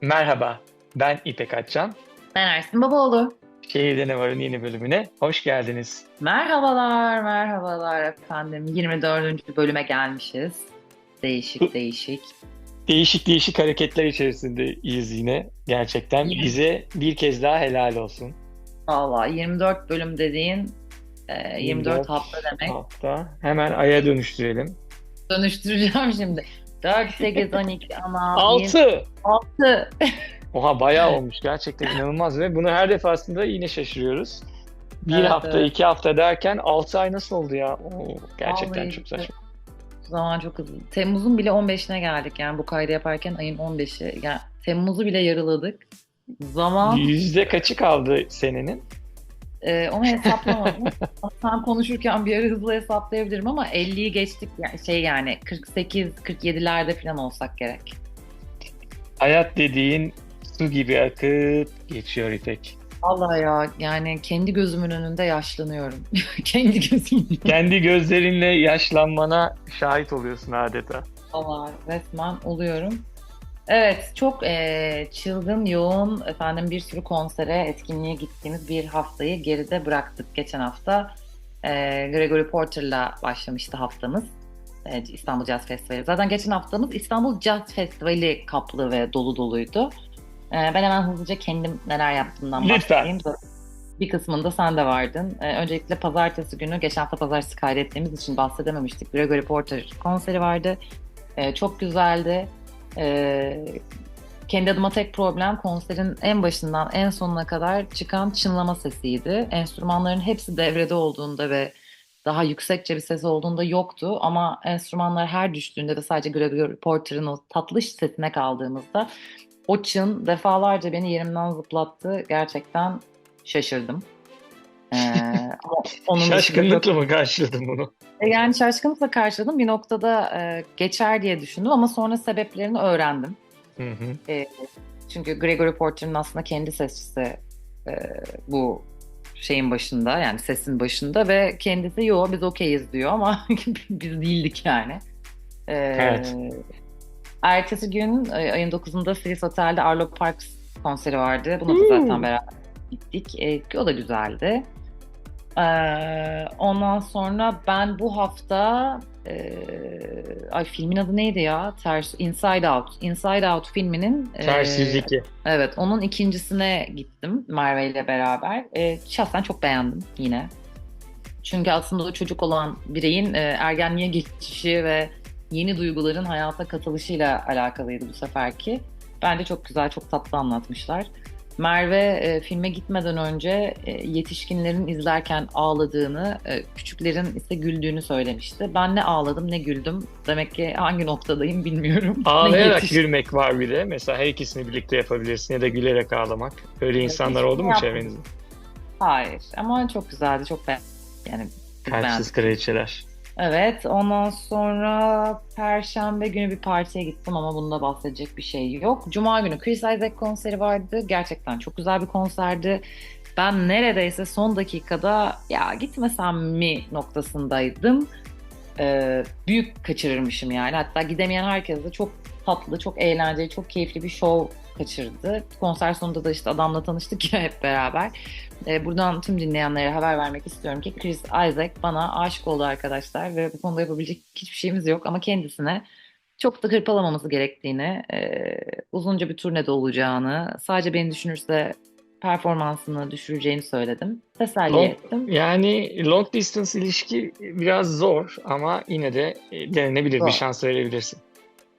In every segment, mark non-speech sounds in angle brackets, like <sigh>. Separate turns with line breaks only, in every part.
Merhaba, ben İpek Atcan.
Ben Ersin Babaoğlu.
Şehirde Ne Var'ın yeni bölümüne hoş geldiniz.
Merhabalar, merhabalar efendim. 24. bölüme gelmişiz. Değişik değişik.
Değişik değişik hareketler içerisindeyiz yine. Gerçekten bize bir kez daha helal olsun.
Valla 24 bölüm dediğin e, 24 hafta demek.
Hafta. Hemen aya dönüştürelim.
Dönüştüreceğim şimdi. 4, 8, 12, ama
6!
6.
Oha bayağı olmuş gerçekten inanılmaz ve bunu her defasında yine şaşırıyoruz. Bir
Evet,
hafta,
evet.
iki hafta derken 6 ay nasıl oldu ya? Oo, gerçekten
Vallahi
çok saçma.
Zaman çok hızlı. Temmuz'un bile 15'ine geldik yani bu kaydı yaparken ayın 15'i. Yani Temmuz'u bile yarıladık. Zaman
Yüzde kaçı kaldı senenin?
Ee, onu hesaplamadım. <laughs> Sen konuşurken bir ara hızlı hesaplayabilirim ama 50'yi geçtik yani şey yani 48 47'lerde falan olsak gerek.
Hayat dediğin su gibi akıp geçiyor İpek.
Allah ya yani kendi gözümün önünde yaşlanıyorum. <laughs> kendi gözümün.
Kendi gözlerinle yaşlanmana şahit oluyorsun adeta.
Allah resmen oluyorum. Evet çok eee, çılgın yoğun efendim bir sürü konsere etkinliğe gittiğimiz bir haftayı geride bıraktık. Geçen hafta eee, Gregory Porter'la başlamıştı haftamız. Evet, İstanbul Jazz Festivali. Zaten geçen haftamız İstanbul Jazz Festivali kaplı ve dolu doluydu. Eee, ben hemen hızlıca kendim neler yaptığımdan
Lütfen.
bahsedeyim. Bir kısmında sen de vardın. Eee, öncelikle pazartesi günü, geçen hafta pazartesi kaydettiğimiz için bahsedememiştik. Gregory Porter konseri vardı. Eee, çok güzeldi. Eee, kendi adıma tek problem konserin en başından en sonuna kadar çıkan çınlama sesiydi. Enstrümanların hepsi devrede olduğunda ve daha yüksekçe bir ses olduğunda yoktu ama enstrümanlar her düştüğünde ve sadece Gregory Porter'ın o tatlış sesine kaldığımızda o çın defalarca beni yerimden zıplattı. Gerçekten şaşırdım. Ee, ama onun dışında
Şaşkınlıkla mı karşıladın bunu?
e, Yani şaşkınlıkla karşıladım. Bir noktada e, geçer diye düşündüm ama sonra sebeplerini öğrendim.
Hı hı.
E, çünkü Gregory Porter'ın aslında kendi sesçisi e, bu şeyin başında yani sesin başında ve kendisi yo biz okeyiz diyor ama <laughs> biz değildik yani. E,
Evet.
Ertesi gün e, ayın 9'unda Filiz Otel'de Arlo Parks konseri vardı. Buna da
Hmm.
zaten beraber gittik. E, o da güzeldi. Ee, ondan sonra ben bu hafta e, ay filmin adı neydi ya? Ters Inside Out. Inside Out filminin e,
Ters 102.
Evet, onun ikincisine gittim Merve ile beraber. E, şahsen çok beğendim yine. Çünkü aslında o çocuk olan bireyin e, ergenliğe geçişi ve yeni duyguların hayata katılışıyla alakalıydı bu seferki. Bence çok güzel, çok tatlı anlatmışlar. Merve e, filme gitmeden önce e, yetişkinlerin izlerken ağladığını, e, küçüklerin ise güldüğünü söylemişti. Ben ne ağladım ne güldüm. Demek ki hangi noktadayım bilmiyorum. <laughs>
Ağlayarak
yetiş-
gülmek var bir de. Mesela her ikisini birlikte yapabilirsin ya da gülerek ağlamak. Öyle insanlar oldu mu
yapmadım.
çevrenizde?
Hayır ama çok güzeldi, çok beğendim. Yani beğendim.
Kalpsiz kraliçeler.
Evet, ondan sonra Perşembe günü bir partiye gittim ama bunda bahsedecek bir şey yok. Cuma günü Chris Isaac konseri vardı. Gerçekten çok güzel bir konserdi. Ben neredeyse son dakikada ya gitmesem mi noktasındaydım. Ee, büyük kaçırırmışım yani. Hatta gidemeyen herkes de çok tatlı, çok eğlenceli, çok keyifli bir show kaçırdı. Konser sonunda da işte adamla tanıştık ya hep beraber. Ee, buradan tüm dinleyenlere haber vermek istiyorum ki Chris Isaac bana aşık oldu arkadaşlar ve bu konuda yapabilecek hiçbir şeyimiz yok ama kendisine çok da hırpalamamız gerektiğini, e, uzunca bir turnede olacağını, sadece beni düşünürse performansını düşüreceğini söyledim. Teselli
Long-
ettim.
Yani long distance ilişki biraz zor ama yine de e, denenebilir
Zor.
bir şans verebilirsin.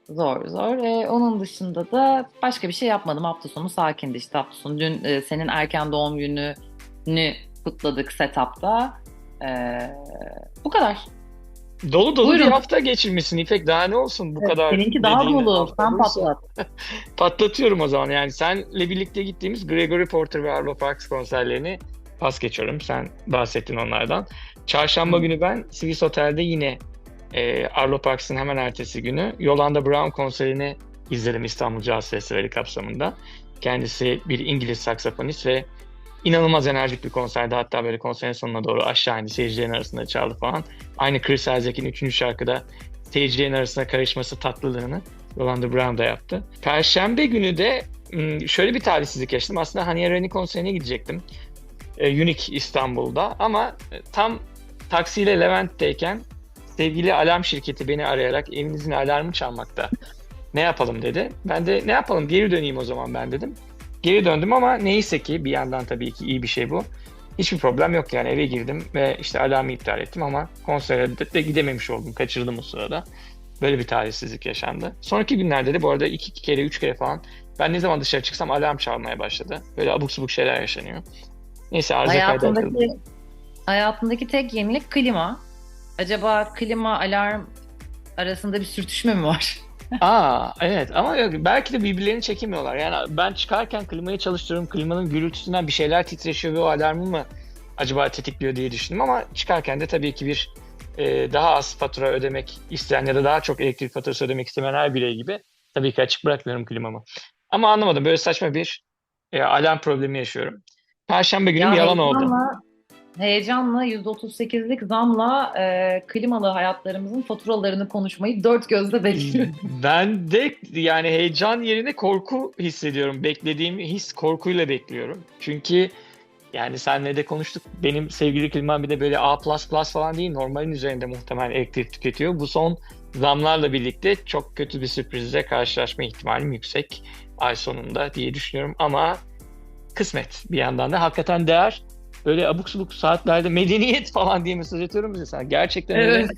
Zor zor. Ee, onun dışında da başka bir şey yapmadım. Hafta sonu sakindi işte hafta sonu. Dün e, senin erken doğum gününü kutladık setup'ta. Ee, bu kadar.
Dolu dolu
Buyurun.
bir hafta geçirmişsin İpek. Daha ne olsun bu
Evet,
kadar
Seninki daha dolu. Sen patlat. <laughs>
Patlatıyorum o zaman. Yani senle birlikte gittiğimiz Gregory Porter ve Arlo Parks konserlerini pas geçiyorum. Sen bahsettin onlardan. Çarşamba
Hı.
günü ben Swiss Otel'de yine e, Arlo Parks'ın hemen ertesi günü Yolanda Brown konserini izledim İstanbul Jazz Festivali kapsamında. Kendisi bir İngiliz saksafonist ve inanılmaz enerjik bir konserdi. Hatta böyle konserin sonuna doğru aşağı indi. Seyircilerin arasında çaldı falan. Aynı Chris Isaac'in 3. şarkıda seyircilerin arasına karışması tatlılığını Yolanda Brown da yaptı. Perşembe günü de hmm, şöyle bir talihsizlik yaşadım. Aslında Haniye Reni konserine gidecektim. E, Unique İstanbul'da ama tam taksiyle Levent'teyken sevgili alarm şirketi beni arayarak evinizin alarmı çalmakta. Ne yapalım dedi. Ben de ne yapalım geri döneyim o zaman ben dedim. Geri döndüm ama neyse ki bir yandan tabii ki iyi bir şey bu. Hiçbir problem yok yani eve girdim ve işte alarmı iptal ettim ama konsere de, de gidememiş oldum. Kaçırdım o sırada. Böyle bir talihsizlik yaşandı. Sonraki günlerde de bu arada iki, iki kere, üç kere falan ben ne zaman dışarı çıksam alarm çalmaya başladı. Böyle abuk subuk şeyler yaşanıyor. Neyse arıza kaydedildi.
Hayatındaki, hayatındaki tek yenilik klima. Acaba klima alarm arasında bir sürtüşme mi var? <laughs>
Aa evet ama yok, belki de birbirlerini çekemiyorlar. Yani ben çıkarken klimayı çalıştırıyorum. Klimanın gürültüsünden bir şeyler titreşiyor ve o alarmı mı acaba tetikliyor diye düşündüm ama çıkarken de tabii ki bir e, daha az fatura ödemek isteyen ya da daha çok elektrik faturası ödemek istemeyen her birey gibi tabii ki açık bırakmıyorum klimamı. Ama anlamadım böyle saçma bir e, alarm problemi yaşıyorum. Perşembe günü
Ya
yalan oldu.
Heyecanla %38'lik zamla e, klimalı hayatlarımızın faturalarını konuşmayı dört gözle bekliyorum. <laughs>
Ben de yani heyecan yerine korku hissediyorum. Beklediğim his korkuyla bekliyorum. Çünkü yani senle de konuştuk. Benim sevgili klimam bir de böyle A++ falan değil. Normalin üzerinde muhtemelen elektrik tüketiyor. Bu son zamlarla birlikte çok kötü bir sürprizle karşılaşma ihtimalim yüksek ay sonunda diye düşünüyorum. Ama kısmet bir yandan da hakikaten değer. Böyle abuk subuk saatlerde medeniyet falan diye mesaj atıyorum bize sen. Gerçekten öyle.
Evet.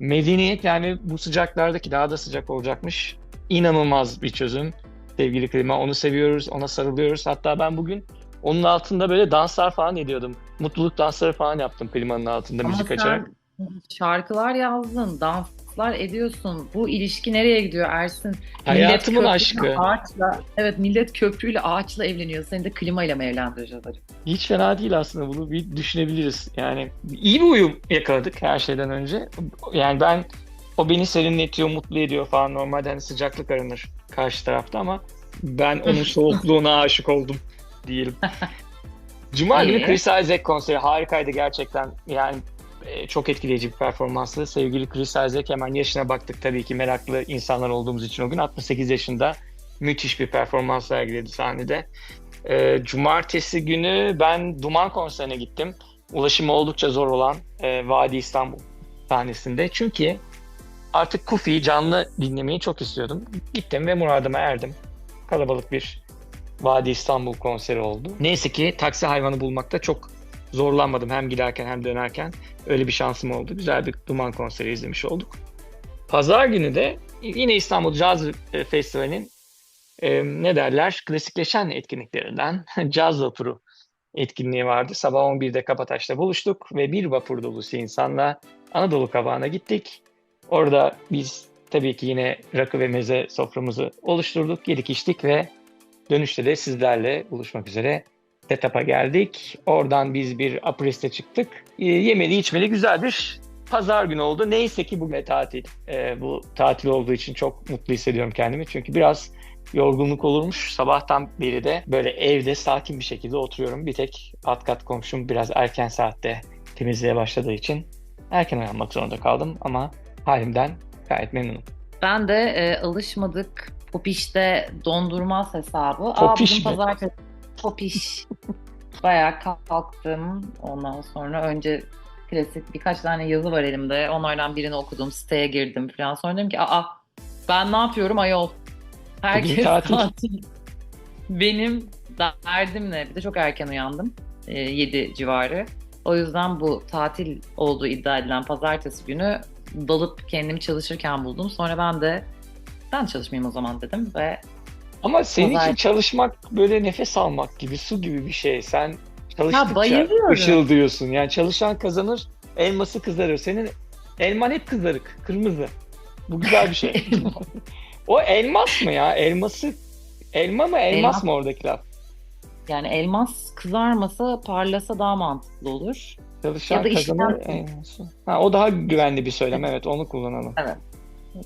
Medeniyet yani bu sıcaklardaki daha da sıcak olacakmış. İnanılmaz bir çözüm. Sevgili klima onu seviyoruz, ona sarılıyoruz. Hatta ben bugün onun altında böyle danslar falan ediyordum. Mutluluk dansları falan yaptım klimanın altında
Ama
müzik açarak.
şarkılar yazdın, danslar ediyorsun. Bu ilişki nereye gidiyor Ersin?
Hayatımın aşkı.
Ağaçla, evet millet köprüyle, ağaçla evleniyor. Seni de klimayla mı evlendireceğiz acaba?
Hiç fena değil aslında bunu bir düşünebiliriz. Yani iyi bir uyum yakaladık her şeyden önce. Yani ben o beni serinletiyor, mutlu ediyor falan. Normalde hani sıcaklık aranır karşı tarafta ama ben onun <laughs> soğukluğuna aşık oldum diyelim. <laughs> Cuma günü Chris Isaac konseri harikaydı gerçekten. Yani çok etkileyici bir performanstı. Sevgili Chris Isaac hemen yaşına baktık tabii ki meraklı insanlar olduğumuz için o gün. 68 yaşında müthiş bir performans sergiledi sahnede. E, cumartesi günü ben Duman konserine gittim. Ulaşımı oldukça zor olan e, Vadi İstanbul sahnesinde. Çünkü artık Kufi'yi canlı dinlemeyi çok istiyordum. Gittim ve muradıma erdim. Kalabalık bir Vadi İstanbul konseri oldu. Neyse ki taksi hayvanı bulmakta çok zorlanmadım hem giderken hem dönerken. Öyle bir şansım oldu. Güzel bir Duman konseri izlemiş olduk. Pazar günü de yine İstanbul Caz e, Festivali'nin e, ne derler klasikleşen etkinliklerinden <laughs> Caz Vapuru etkinliği vardı. Sabah 11'de Kapataş'ta buluştuk ve bir vapur dolusu insanla Anadolu Kabağı'na gittik. Orada biz tabii ki yine rakı ve meze soframızı oluşturduk, yedik içtik ve dönüşte de sizlerle buluşmak üzere setup'a geldik. Oradan biz bir apreste çıktık. E, yemeli içmeli güzel bir pazar günü oldu. Neyse ki bugün tatil. E, bu tatil olduğu için çok mutlu hissediyorum kendimi. Çünkü biraz yorgunluk olurmuş. Sabahtan beri de böyle evde sakin bir şekilde oturuyorum. Bir tek alt kat komşum biraz erken saatte temizliğe başladığı için erken uyanmak zorunda kaldım ama halimden gayet memnunum.
Ben de e, alışmadık Popiş'te dondurmaz hesabı. Aa,
Popiş
bugün
mi?
pazartesi. Popiş. Bayağı kalktım. Ondan sonra önce klasik birkaç tane yazı var elimde. Onlardan birini okudum. Siteye girdim falan. Sonra dedim ki aa ben ne yapıyorum ayol? Herkes
tatil.
tatil. Benim derdim ne? Bir de çok erken uyandım. E, 7 civarı. O yüzden bu tatil olduğu iddia edilen pazartesi günü dalıp kendimi çalışırken buldum. Sonra ben de ben çalışmayayım o zaman dedim ve
Ama senin için çalışmak böyle nefes almak gibi, su gibi bir şey. Sen çalıştıkça
bayılıyorum.
ışıldıyorsun. Yani çalışan kazanır, elması kızarır. Senin elman hep kızarık, kırmızı. Bu güzel bir şey. <laughs> o elmas mı ya? Elması elma mı elmas
Elmas.
mı oradaki laf?
yani elmas kızarmasa parlasa daha mantıklı olur.
Çalışan
Ya da işten-
kazanır elması. Ha, o daha güvenli bir söylem. Evet onu kullanalım.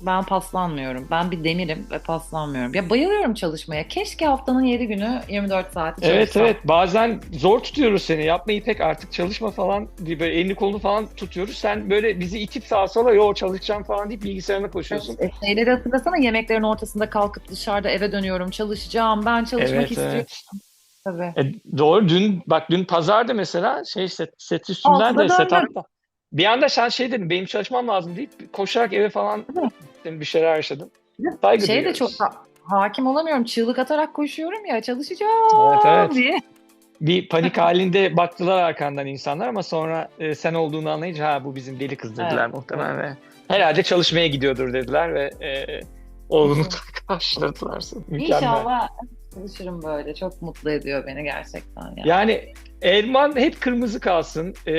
Ben paslanmıyorum. Ben bir demirim ve paslanmıyorum. Ya bayılıyorum çalışmaya. Keşke haftanın 7 günü 24 saati
Evet
çalışsam.
evet bazen zor tutuyoruz seni. Yapma İpek artık çalışma falan diye böyle elini kolunu falan tutuyoruz. Sen böyle bizi itip sağa sola yo çalışacağım falan deyip bilgisayarına koşuyorsun.
E, şeyleri hatırlasana yemeklerin ortasında kalkıp dışarıda eve dönüyorum. Çalışacağım. Ben çalışmak
Evet
istiyorum.
evet.
Tabii.
E, doğru dün bak dün pazarda mesela şey set, set üstünden
Altıda
de
döndüm.
setup'ta. Bir anda sen şey dedin benim çalışmam lazım deyip koşarak eve falan bir şeyler yaşadın. Saygı
Şey de
duyuyoruz.
çok ha- hakim olamıyorum. Çığlık atarak koşuyorum ya çalışacağım
Evet, evet.
diye.
Bir panik halinde baktılar arkandan insanlar ama sonra e, sen olduğunu anlayınca ha bu bizim deli kız dediler
Evet.
muhtemelen ve herhalde çalışmaya gidiyordur dediler ve e, oğlunu <laughs> karşıladılar. Mükemmel.
İnşallah çalışırım böyle. Çok mutlu ediyor beni gerçekten. Yani.
Yani elman hep kırmızı kalsın, e,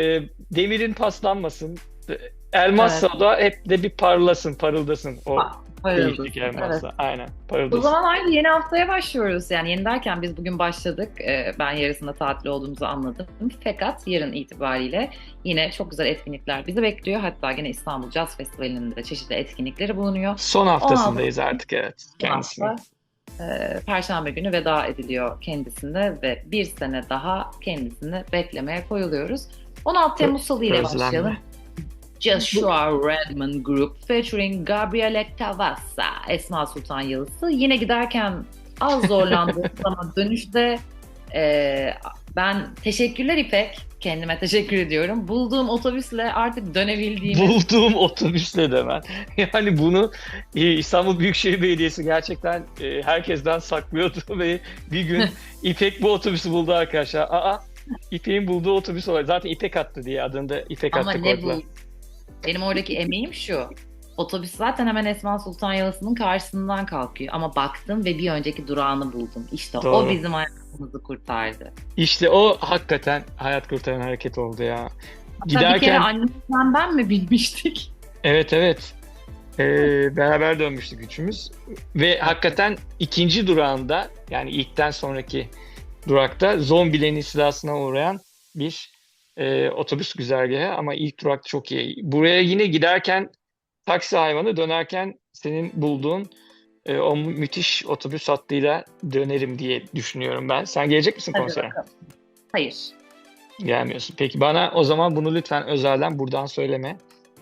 demirin paslanmasın, e, elmassa
Evet.
da hep de bir parlasın, parıldasın o
Parıldasın,
değişik
evet.
elmassa. Aynen,
O
parıldasın.
zaman aynı yeni haftaya başlıyoruz. Yani yeni derken biz bugün başladık. Ee, Ben yarısında tatil olduğumuzu anladım. Fakat yarın itibariyle yine çok güzel etkinlikler bizi bekliyor. Hatta yine İstanbul Jazz Festivali'nin de çeşitli etkinlikleri bulunuyor.
Son haftasındayız artık evet kendisine.
hafta, e, Perşembe günü veda ediliyor kendisine ve bir sene daha kendisini beklemeye koyuluyoruz. 16 Temmuz Salı ile başlayalım. Joshua Redman Group featuring Gabriele Cavassa, Esma Sultan Yalısı. Yine giderken az zorlandım <laughs> ama dönüşte e, ben teşekkürler İpek. Kendime teşekkür ediyorum. Bulduğum otobüsle artık dönebildiğimi
Bulduğum otobüsle de ben. <laughs> Yani bunu e, İstanbul Büyükşehir Belediyesi gerçekten e, herkesten saklıyordu <laughs> ve bir gün <laughs> İpek bu otobüsü buldu arkadaşlar. Aa, İpek'in bulduğu otobüs olarak zaten İpek attı diye adında İpek
Ama
attı
ne
koydular.
bu? Benim oradaki emeğim şu. Otobüs zaten hemen Esma Sultan Yalısı'nın karşısından kalkıyor. Ama baktım ve bir önceki durağını buldum. İşte
Doğru.
o bizim hayatımızı kurtardı.
İşte o hakikaten hayat kurtaran hareket oldu ya.
Hatta bir kere
Giderken
annemden ben mi bilmiştik?
evet evet Ee, beraber dönmüştük üçümüz ve hakikaten ikinci durağında yani ilkten sonraki durakta zombilerin istilasına uğrayan bir e, otobüs güzergahı ama ilk durak çok iyi. Buraya yine giderken taksi hayvanı dönerken senin bulduğun e, o mü- müthiş otobüs hattıyla dönerim diye düşünüyorum ben. Sen gelecek misin
Hadi
konsere?
bakalım. Hayır.
Gelmiyorsun. Peki bana o zaman bunu lütfen özelden buradan söyleme.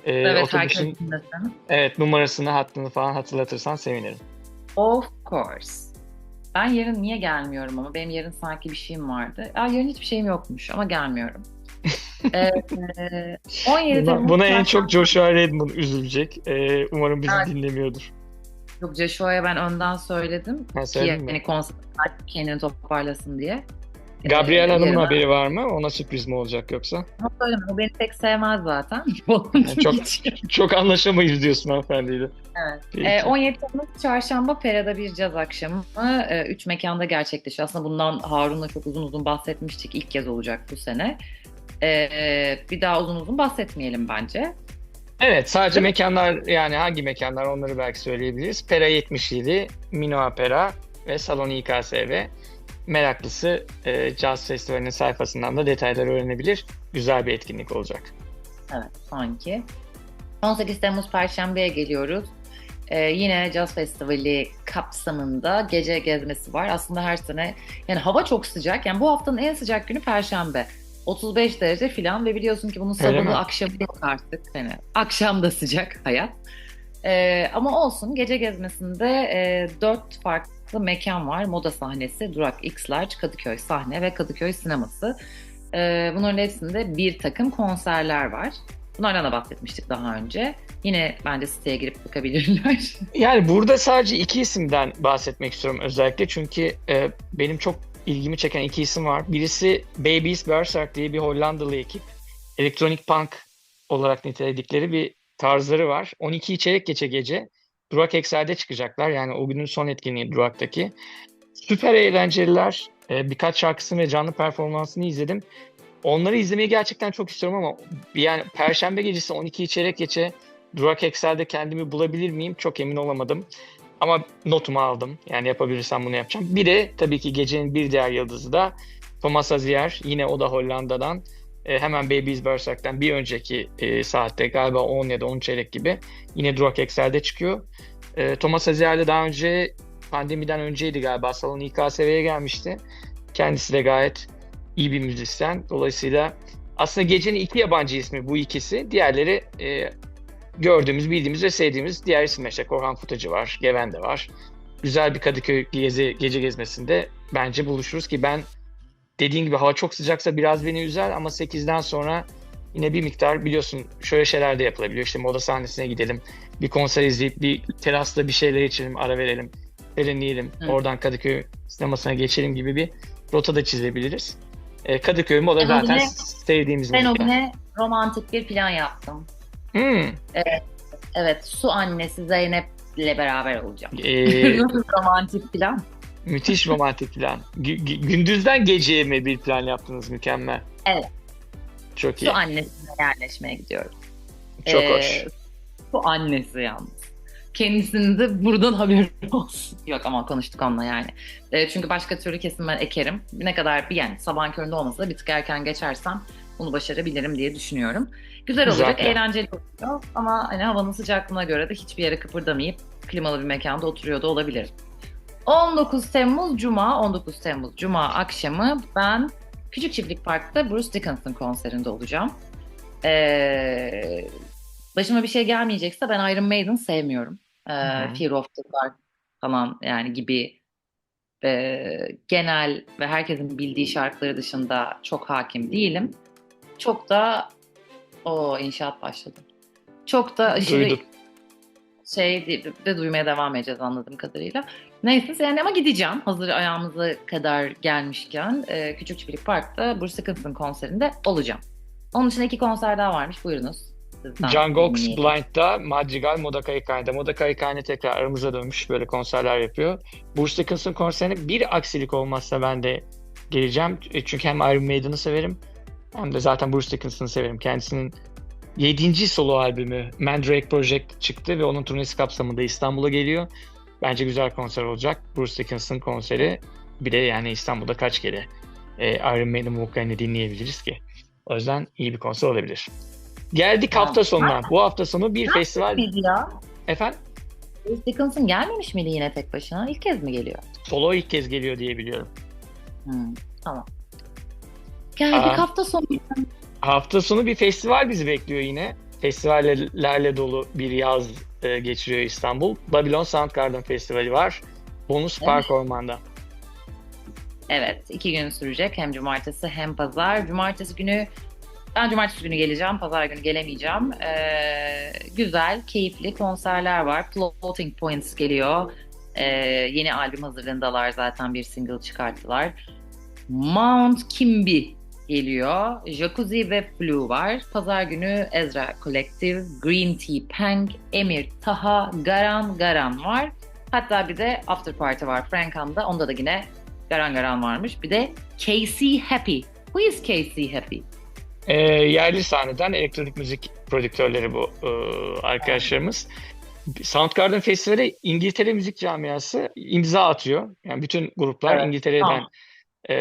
Ee,
evet
otobüsün evet numarasını, hattını falan hatırlatırsan sevinirim.
Of course. Ben yarın niye gelmiyorum ama benim yarın sanki bir şeyim vardı. Ya yarın hiçbir şeyim yokmuş ama gelmiyorum. Ee, e, 17
Buna,
Temmuz
buna en çok Joshua Redmond üzülecek. Ee, umarım bizi
Evet.
dinlemiyordur.
Yok Joshua'ya ben önden söyledim
Ha,
ki hani konser kendini toparlasın diye.
Gabriel
Ee,
Hanım'ın
yarın-
haberi var mı? Ona sürpriz mi olacak yoksa?
Ama söyleme o beni pek sevmez zaten. <laughs>
çok-. Çok anlaşamayız diyorsun hanımefendiyle.
Evet.
Peki.
Ee, 17 Temmuz Çarşamba Pera'da bir caz akşamı. Ee, üç mekanda gerçekleşiyor. Aslında bundan Harun'la çok uzun uzun bahsetmiştik. İlk kez olacak bu sene. Ee, bir daha uzun uzun bahsetmeyelim bence.
Evet sadece mekanlar yani hangi mekanlar onları belki söyleyebiliriz. Pera 77, Minoa Pera ve Salon İKSV. Meraklısı e, Jazz Festivali'nin sayfasından da detayları öğrenebilir. Güzel bir etkinlik olacak.
Evet sanki. 18 Temmuz Perşembe'ye geliyoruz. Ee, yine Jazz Festivali kapsamında gece gezmesi var. Aslında her sene yani hava çok sıcak. Yani bu haftanın en sıcak günü Perşembe. 35 derece filan ve biliyorsun ki bunun sabahı akşamı yok artık. Yani akşam da sıcak hayat. Ee, ama olsun gece gezmesinde e, 4 farklı mekan var. Moda sahnesi, Durak X Large, Kadıköy sahne ve Kadıköy sineması. Ee, bunların hepsinde bir takım konserler var. Bunlardan da bahsetmiştik daha önce. Yine bence siteye girip bakabilirler. <laughs>
Yani burada sadece iki isimden bahsetmek istiyorum özellikle çünkü e, benim çok ilgimi çeken iki isim var. Birisi Babies Berserk diye bir Hollandalı ekip. Elektronik punk olarak niteledikleri bir tarzları var. 12 çeyrek geçe gece Durak Excel'de çıkacaklar. Yani o günün son etkinliği Durak'taki. Süper eğlenceliler. E, birkaç şarkısını ve canlı performansını izledim. Onları izlemeyi gerçekten çok istiyorum ama yani Perşembe gecesi 12 çeyrek geçe Durak Excel'de kendimi bulabilir miyim? Çok emin olamadım. Ama notumu aldım. Yani yapabilirsem bunu yapacağım. Bir de tabii ki gecenin bir diğer yıldızı da Thomas Azier. Yine o da Hollanda'dan. e, hemen Babies Berserk'ten bir önceki e, saatte galiba 10 ya da 10 çeyrek gibi yine Durak Excel'de çıkıyor. E, Thomas Azer'de daha önce pandemiden önceydi galiba salon İKSV'ye gelmişti. Kendisi de gayet iyi bir müzisyen. Dolayısıyla aslında gecenin iki yabancı ismi bu ikisi. Diğerleri e, gördüğümüz, bildiğimiz ve sevdiğimiz diğer isimler. İşte Korhan Futacı var, Geven de var. Güzel bir Kadıköy gezi, gece gezmesinde bence buluşuruz ki ben dediğin gibi hava çok sıcaksa biraz beni üzer ama 8'den sonra yine bir miktar biliyorsun şöyle şeyler de yapılabiliyor. İşte moda sahnesine gidelim, bir konser izleyip bir terasta bir şeyler içelim, ara verelim, serinleyelim. Evet. Oradan Kadıköy sinemasına geçelim gibi bir rota da çizebiliriz. E, Kadıköy moda ben zaten güne, sevdiğimiz
Ben o güne romantik bir plan yaptım.
Hmm.
Evet, evet, su annesi Zeynep ile beraber olacağım. Ee, <laughs> romantik plan.
Müthiş romantik plan. G- gündüzden geceye mi bir plan yaptınız mükemmel?
Evet.
Çok iyi.
Su annesine yerleşmeye gidiyoruz.
Çok ee, hoş.
Su annesi yalnız. Kendisinin de buradan haberi <laughs> olsun. Yok ama konuştuk onunla yani. E, çünkü başka türlü kesin ben ekerim. Ne kadar bir yani sabahın köründe olmasa da bir tık erken geçersem bunu başarabilirim diye düşünüyorum. Güzel olacak, Zaten. eğlenceli oluyor ama hani havanın sıcaklığına göre de hiçbir yere kıpırdamayıp klimalı bir mekanda oturuyor da olabilir. 19 Temmuz Cuma, 19 Temmuz Cuma akşamı ben Küçük Çiftlik Park'ta Bruce Dickinson konserinde olacağım. Ee, başıma bir şey gelmeyecekse ben Iron Maiden sevmiyorum. Ee, Fear of the Dark falan yani gibi e, genel ve herkesin bildiği şarkıları dışında çok hakim değilim. Çok da o inşaat başladı. Çok da aşırı Duydum. şey de duymaya devam edeceğiz anladığım kadarıyla. Neyse yani ama gideceğim. Hazır ayağımıza kadar gelmişken e, Küçük Çiftlik Park'ta Bruce Dickinson konserinde olacağım. Onun için iki konser daha varmış. Buyurunuz.
John Gox Blind'da, Madrigal Moda Kayıkhane'de. Moda Kayıkhane tekrar aramıza dönmüş. Böyle konserler yapıyor. Bruce Dickinson konserine bir aksilik olmazsa ben de geleceğim. E, çünkü hem Iron Maiden'ı severim hem de zaten Bruce Dickinson'ı severim. Kendisinin 7. solo albümü Mandrake Project çıktı ve onun turnesi kapsamında İstanbul'a geliyor. Bence güzel konser olacak. Bruce Dickinson konseri. Bir de yani İstanbul'da kaç kere e, Iron Maiden vokalini dinleyebiliriz ki. O yüzden iyi bir konser olabilir. Geldik ya, hafta sonuna. Bu hafta sonu bir festival...
ya?
Efendim?
Bruce Dickinson gelmemiş miydi yine tek başına? İlk kez mi geliyor?
Solo ilk kez geliyor diye biliyorum.
Hmm, tamam. Geldik Aa, hafta sonu.
Hafta sonu bir festival bizi bekliyor yine. Festivallerle dolu bir yaz e, geçiriyor İstanbul. Babylon Soundgarden Festivali var. Bonus evet. Park Orman'da.
Evet, iki gün sürecek. Hem cumartesi hem pazar. Cumartesi günü ben cumartesi günü geleceğim, pazar günü gelemeyeceğim. Ee, güzel, keyifli konserler var. Floating Points geliyor. Ee, yeni albüm hazırlığındalar zaten bir single çıkarttılar. Mount Kimby geliyor. Jacuzzi ve Flu var. Pazar günü Ezra Collective, Green Tea Pang, Emir Taha, Garan Garan var. Hatta bir de After Party var Franken'da. Onda da yine Garan Garan varmış. Bir de Casey Happy. Who is Casey Happy?
E, yerli sahneden elektronik müzik prodüktörleri bu e, arkadaşlarımız. Soundgarden Festivali İngiltere müzik camiası imza atıyor. Yani bütün gruplar evet, İngiltere'den tamam e,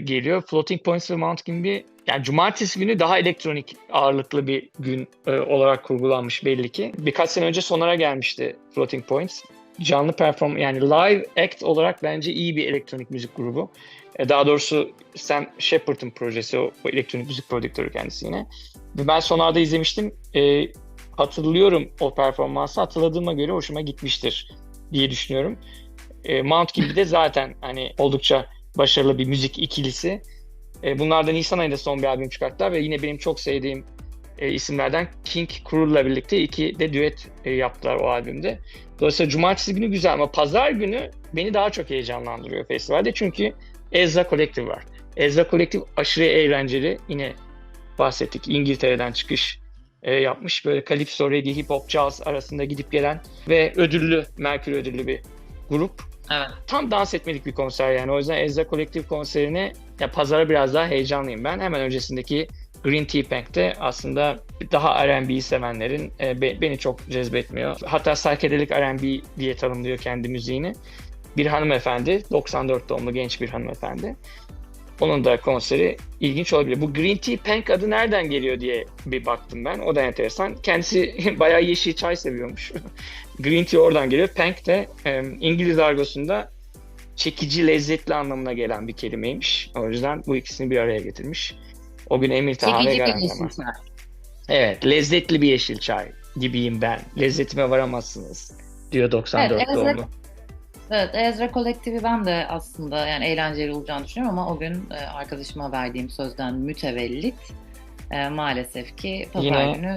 geliyor. Floating Points ve Mount gibi yani cumartesi günü daha elektronik ağırlıklı bir gün e, olarak kurgulanmış belli ki. Birkaç sene önce sonlara gelmişti Floating Points. Canlı perform yani live act olarak bence iyi bir elektronik müzik grubu. E, daha doğrusu Sam Shepard'ın projesi o, o elektronik müzik prodüktörü kendisi yine. Ben sonlarda izlemiştim. E, hatırlıyorum o performansı. Hatırladığıma göre hoşuma gitmiştir diye düşünüyorum. E, Mount gibi de zaten hani oldukça başarılı bir müzik ikilisi. E, bunlardan Nisan ayında son bir albüm çıkarttılar ve yine benim çok sevdiğim e, isimlerden King Cruel'la birlikte iki de düet e, yaptılar o albümde. Dolayısıyla cumartesi günü güzel ama pazar günü beni daha çok heyecanlandırıyor festivalde çünkü Ezra Collective var. Ezra Collective aşırı eğlenceli. Yine bahsettik İngiltere'den çıkış e, yapmış. Böyle Calypso, reggae, hip hop, jazz arasında gidip gelen ve ödüllü, Mercury ödüllü bir grup.
Evet.
Tam dans etmedik bir konser yani. O yüzden Ezra Kolektif konserine ya pazara biraz daha heyecanlıyım ben. Hemen öncesindeki Green Tea Bank'te aslında daha R&B sevenlerin e, be, beni çok cezbetmiyor. Hatta psychedelic R&B diye tanımlıyor kendi müziğini. Bir hanımefendi, 94 doğumlu genç bir hanımefendi. Onun da konseri ilginç olabilir. Bu Green Tea Pink adı nereden geliyor diye bir baktım ben. O da enteresan. Kendisi <laughs> bayağı yeşil çay seviyormuş. Green Tea oradan geliyor. Pink de e, İngiliz argosunda çekici, lezzetli anlamına gelen bir kelimeymiş. O yüzden bu ikisini bir araya getirmiş. O gün Emir Taha ve
çay.
Evet, lezzetli bir yeşil çay gibiyim ben. Lezzetime varamazsınız diyor 94
Evet,
doğumlu.
Evet, Ezra kolektifi ben de aslında yani eğlenceli olacağını düşünüyorum ama o gün e, arkadaşıma verdiğim sözden mütevellit e, maalesef ki pazar
Yine-
günü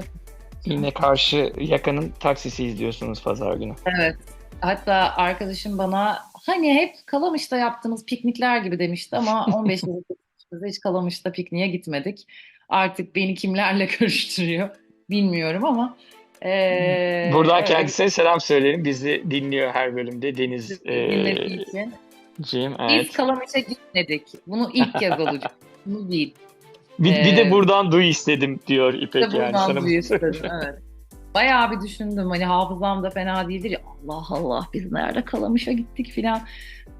Yine karşı yakanın taksisi izliyorsunuz pazar günü.
evet hatta arkadaşım bana hani hep Kalamış'ta yaptığımız piknikler gibi demişti ama 15 yıl geçti, hiç Kalamış'ta pikniğe gitmedik. Artık beni kimlerle <laughs> karıştırıyor bilmiyorum ama e,
Buradan
evet,
kendisine selam söyleyelim. Bizi dinliyor her bölümde Deniz
dinlediği
e,
için.
Cim.
Biz
Evet.
Kalamış'a gitmedik. Bunu ilk kez olacak. <laughs> Bunu değil.
Bir, bir de
Ee,
buradan duy istedim diyor İpek
İşte
yani.
buradan
Sana-
duyuyorum, evet. Bayağı bir düşündüm. Hani hafızam da fena değildir ya. Allah Allah biz nerede Kalamış'a gittik filan.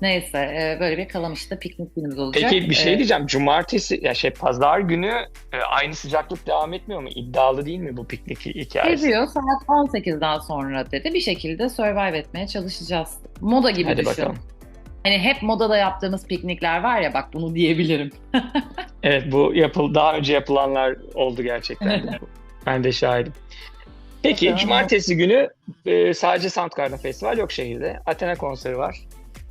Neyse e, böyle bir Kalamış'ta piknik günümüz olacak.
Peki bir şey
E,
diyeceğim. Cumartesi ya şey pazar günü e, aynı sıcaklık devam etmiyor mu? İddialı değil mi bu piknik hikayesi?
Ediyor saat 18'den sonra dedi. Bir şekilde survive etmeye çalışacağız. Moda gibi
Hadi
düşün.
bakalım.
Hani hep modada yaptığımız piknikler var ya bak bunu diyebilirim. <laughs>
Evet bu yapıl daha önce yapılanlar oldu gerçekten. ben de şahidim. Peki
Bakalım.
cumartesi günü e, sadece Soundgarden Festival yok şehirde. Athena konseri var.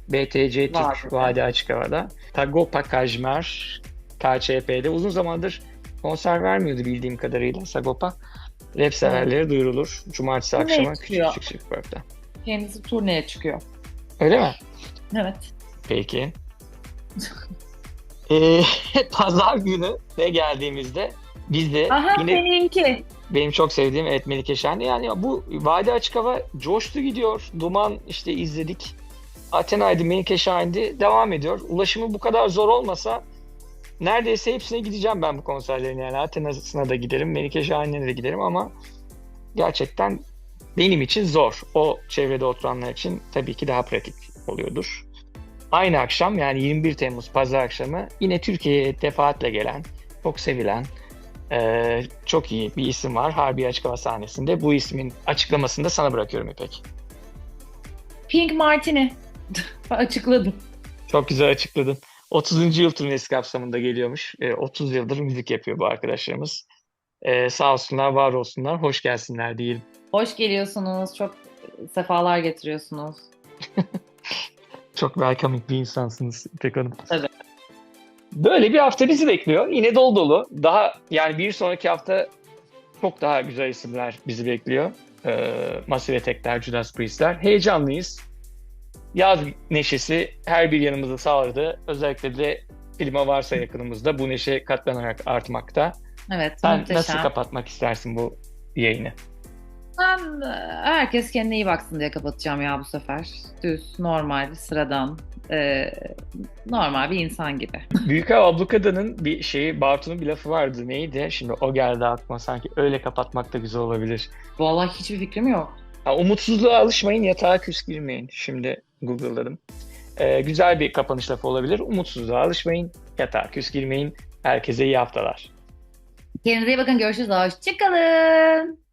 BTC
Var.
Türk Vadi Açık Hava'da. Sagopa Kajmer KÇP'de uzun zamandır konser vermiyordu bildiğim kadarıyla Sagopa. Rap severlere duyurulur. Cumartesi
Turneye
akşamı küçük
çıkıyor.
küçük küçük parkta.
Kendisi turneye çıkıyor.
Öyle mi?
Evet.
Peki. <laughs> Ee, <laughs> Pazar günü ve geldiğimizde biz de
Aha
yine
seninki.
benim çok sevdiğim evet Melike Şenli yani bu Vadi Açık Hava coştu gidiyor. Duman işte izledik. Athena'ydı, Melike Şahin'di. Devam ediyor. Ulaşımı bu kadar zor olmasa neredeyse hepsine gideceğim ben bu konserlerin yani. Athena'sına da giderim, Melike Şahin'e de giderim ama gerçekten benim için zor. O çevrede oturanlar için tabii ki daha pratik oluyordur. Aynı akşam yani 21 Temmuz pazar akşamı yine Türkiye'ye defaatle gelen, çok sevilen, ee, çok iyi bir isim var Harbi Açık Hava sahnesinde. Bu ismin açıklamasını da sana bırakıyorum İpek.
Pink Martini. <laughs> Açıkladım.
Çok güzel açıkladın. 30. yıl turnesi kapsamında geliyormuş. Ee, 30 yıldır müzik yapıyor bu arkadaşlarımız. Ee, sağ olsunlar, var olsunlar, hoş gelsinler diyelim.
Hoş geliyorsunuz. Çok sefalar getiriyorsunuz. <laughs>
Çok welcoming bir insansınız İpek Hanım.
Tabii.
Böyle bir hafta bizi bekliyor. Yine dolu dolu. Daha yani bir sonraki hafta çok daha güzel isimler bizi bekliyor. Ee, Massive Attack'ler, Judas Priest'ler. Heyecanlıyız. Yaz neşesi her bir yanımızda sağladı. Özellikle de klima varsa yakınımızda bu neşe katlanarak artmakta.
Evet,
Sen
muhteşem.
nasıl kapatmak istersin bu yayını?
Ben e, herkes kendine iyi baksın diye kapatacağım ya bu sefer. Düz, normal, sıradan, e, normal bir insan gibi. <laughs>
Büyük Ağa Ablukada'nın bir şeyi, Bartu'nun bir lafı vardı. Neydi? Şimdi o geldi aklıma. Sanki öyle kapatmak da güzel olabilir.
Vallahi hiçbir fikrim yok.
Ha, umutsuzluğa alışmayın, yatağa küs girmeyin. Şimdi Google'ladım. Ee, güzel bir kapanış lafı olabilir. Umutsuzluğa alışmayın, yatağa küs girmeyin. Herkese iyi haftalar.
Kendinize iyi bakın. Görüşürüz. Hoşçakalın.